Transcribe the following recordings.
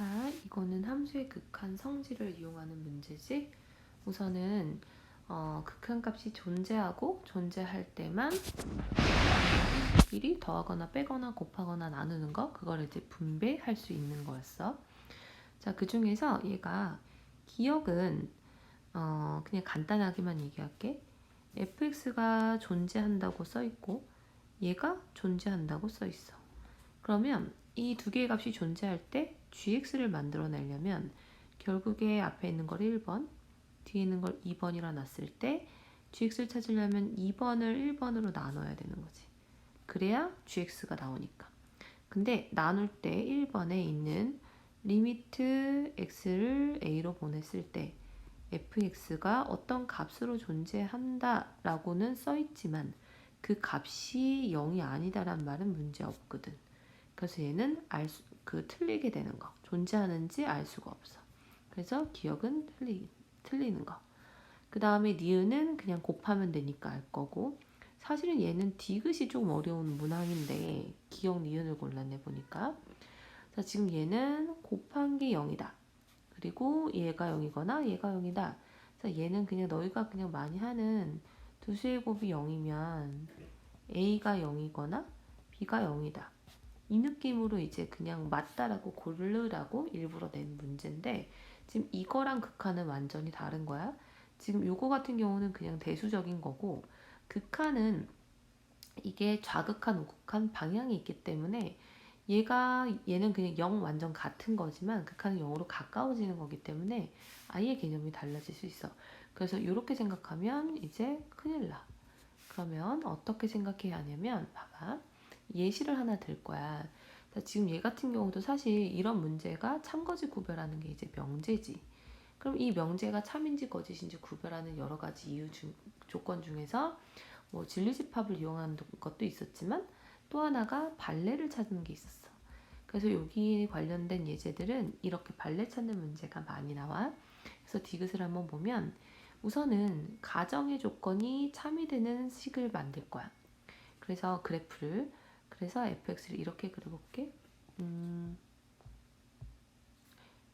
자, 이거는 함수의 극한 성질을 이용하는 문제지. 우선은 어, 극한 값이 존재하고 존재할 때만 미리 더하거나 빼거나 곱하거나 나누는 거 그걸 이제 분배할 수 있는 거였어. 자, 그 중에서 얘가 기억은 어, 그냥 간단하게만 얘기할게. fx가 존재한다고 써 있고 얘가 존재한다고 써 있어. 그러면 이 두 개의 값이 존재할 때 gx를 만들어내려면 결국에 앞에 있는 걸 1번, 뒤에 있는 걸 2번이라 놨을 때 gx를 찾으려면 2번을 1번으로 나눠야 되는 거지. 그래야 gx가 나오니까. 근데 나눌 때 1번에 있는 리미트 x를 a로 보냈을 때 fx가 어떤 값으로 존재한다 라고는 써 있지만 그 값이 0이 아니다란 말은 문제 없거든. 그래서 얘는 알 수, 그 틀리게 되는 거. 존재하는지 알 수가 없어. 그래서 기억은 틀리, 틀리는 거. 그 다음에 니은은 그냥 곱하면 되니까 알 거고 사실은 얘는 디귿이 조금 어려운 문항인데 기억 니은을 골랐네 보니까 자 지금 얘는 곱한 게 0이다. 그리고 얘가 0이거나 얘가 0이다. 자 얘는 그냥 너희가 그냥 많이 하는 두수의 곱이 0이면 A가 0이거나 B가 0이다. 이 느낌으로 이제 그냥 맞다라고 고르라고 일부러 낸 문제인데 지금 이거랑 극한은 완전히 다른 거야. 지금 요거 같은 경우는 그냥 대수적인 거고 극한은 이게 좌극한, 우극한 방향이 있기 때문에 얘가 얘는 그냥 0 완전 같은 거지만 극한은 0으로 가까워지는 거기 때문에 아예 개념이 달라질 수 있어. 그래서 이렇게 생각하면 이제 큰일 나. 그러면 어떻게 생각해야 하냐면 봐봐. 예시를 하나 들 거야. 자, 지금 얘 같은 경우도 사실 이런 문제가 참거지 구별하는 게 이제 명제지. 그럼 이 명제가 참인지 거짓인지 구별하는 여러 가지 이유 중, 조건 중에서 뭐 진리집합을 이용하는 것도 있었지만 또 하나가 발레를 찾는 게 있었어. 그래서 여기 관련된 예제들은 이렇게 발레 찾는 문제가 많이 나와. 그래서 디귿을 한번 보면 우선은 가정의 조건이 참이 되는 식을 만들 거야. 그래서 그래프를 그래서 fx를 이렇게 그려볼게. 음,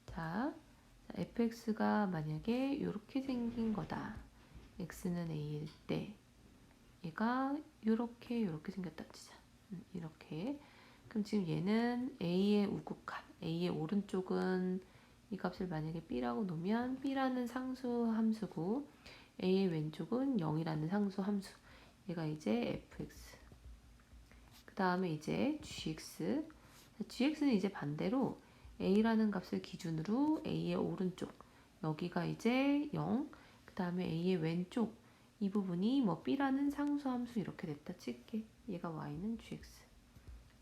자, fx가 만약에 이렇게 생긴 거다. x는 a일 때 얘가 이렇게 이렇게 생겼다 치자. 음, 이렇게. 그럼 지금 얘는 a의 우극한, a의 오른쪽은 이 값을 만약에 b라고 놓으면 b라는 상수 함수고 a의 왼쪽은 0이라는 상수 함수. 얘가 이제 fx. 그 다음에 이제 gx. gx는 이제 반대로 a라는 값을 기준으로 a의 오른쪽. 여기가 이제 0. 그 다음에 a의 왼쪽. 이 부분이 뭐 b라는 상수 함수 이렇게 됐다 칠게. 얘가 y는 gx.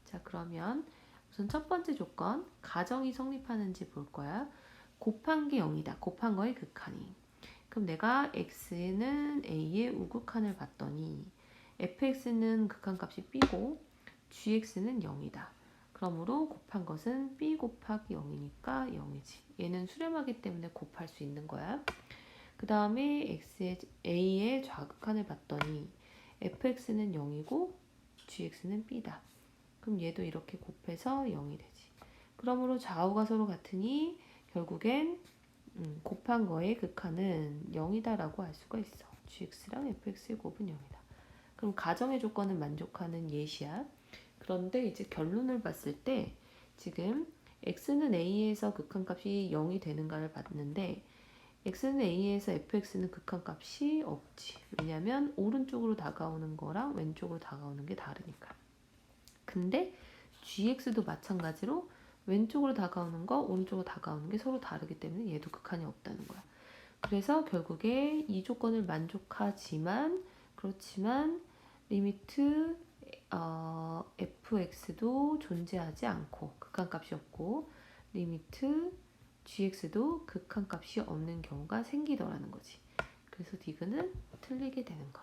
자 그러면 우선 첫 번째 조건 가정이 성립하는지 볼 거야. 곱한 게 0이다. 곱한 거의 극한이. 그럼 내가 x는 a의 우극한을 봤더니 fx는 극한값이 b고 gx는 0이다. 그러므로 곱한 것은 b 곱하기 0이니까 0이지. 얘는 수렴하기 때문에 곱할 수 있는 거야. 그 다음에 a의 좌극한을 봤더니 fx는 0이고 gx는 b다. 그럼 얘도 이렇게 곱해서 0이 되지. 그러므로 좌우가 서로 같으니 결국엔 음, 곱한 거의 극한은 0이다라고 할 수가 있어. gx랑 fx의 곱은 0이다. 그럼 가정의 조건을 만족하는 예시야. 그런데 이제 결론을 봤을 때 지금 x는 a에서 극한값이 0이 되는가를 봤는데 x는 a에서 fx는 극한값이 없지. 왜냐면 오른쪽으로 다가오는 거랑 왼쪽으로 다가오는 게 다르니까. 근데 gx도 마찬가지로 왼쪽으로 다가오는 거, 오른쪽으로 다가오는 게 서로 다르기 때문에 얘도 극한이 없다는 거야. 그래서 결국에 이 조건을 만족하지만 그렇지만 리미트 어, fx도 존재하지 않고 극한값이 없고 리미트 gx도 극한값이 없는 경우가 생기더라는 거지. 그래서 디그는 틀리게 되는 거.